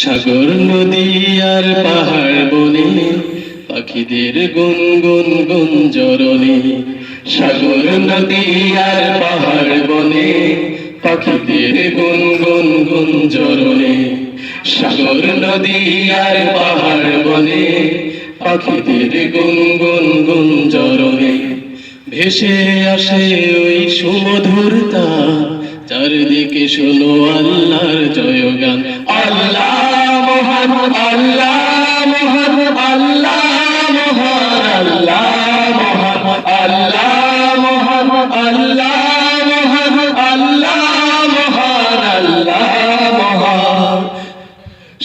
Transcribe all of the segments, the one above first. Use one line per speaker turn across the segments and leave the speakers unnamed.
সাগর, নদী আর পাহাড় বনে, পাখিদের গুন গুন গুন জরনে সাগর, নদী আর পাহাড় বনে, পাখিদের গুন গুন গুন জরনে সাগর, নদী আর পাহাড় বনে, পাখিদের গুন গুন গুন জরনে ভেসে আসে ওই সুমধুরতা চারিদিকে শোনো আল্লাহর জয়গান।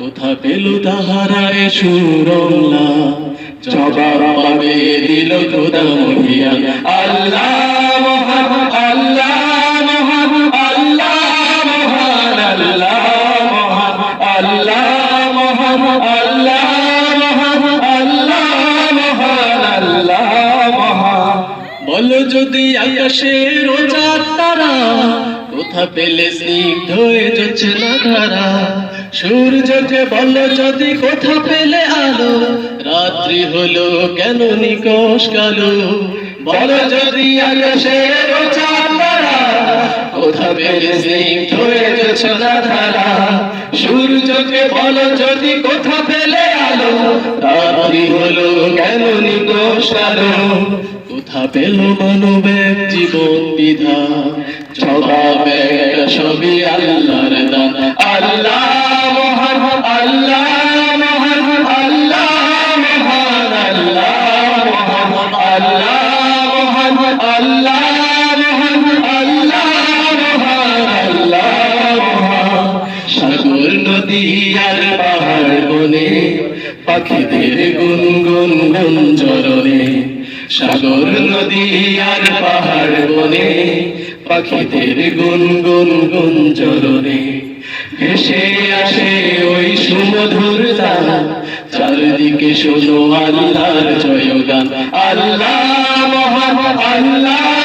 কোথা পেল তাহারা এ সুরমলা জবাব দিল খোদা মহিয়া। আল্লাহ বলো যদি আকাশের রোজার তারা, কোথা পেলে স্নিগ্ধ হয়ে যাচ্ছে না ধারা সূর্যকে বল যদি কোথা পেলে আলো, রাত্রি হলো কেন নিকশ কালো? বল যদি আকাশের রোজার তারা, কোথা পেলে স্নিগ্ধ হয়ে যাচ্ছে না ধারা সূর্যকে বল যদি কোথা পেলে আলো, রাত্রি হলো কেন নিকশ কালো? শিক্ষা পেল মানবের জীবন বিধান ছড়াবে সবই আল্লাহর দান। আল্লাহ মহান আল্লাহ মহান আল্লাহ মহান, আল্লাহ আল্লাহ আল্লাহ সাগর, নদী আর পাহাড় বনে, পাখিদের গুনগুন গুঞ্জরণে সাগর নদী আর পাহাড় বনে, পাখিদের গুন গুন গুন জরনে ভেসে আসে ওই সুমধুর তারা চারিদিকে শোনো আল্লাহর জয়গান। আল্লাহ মহান, আল্লাহ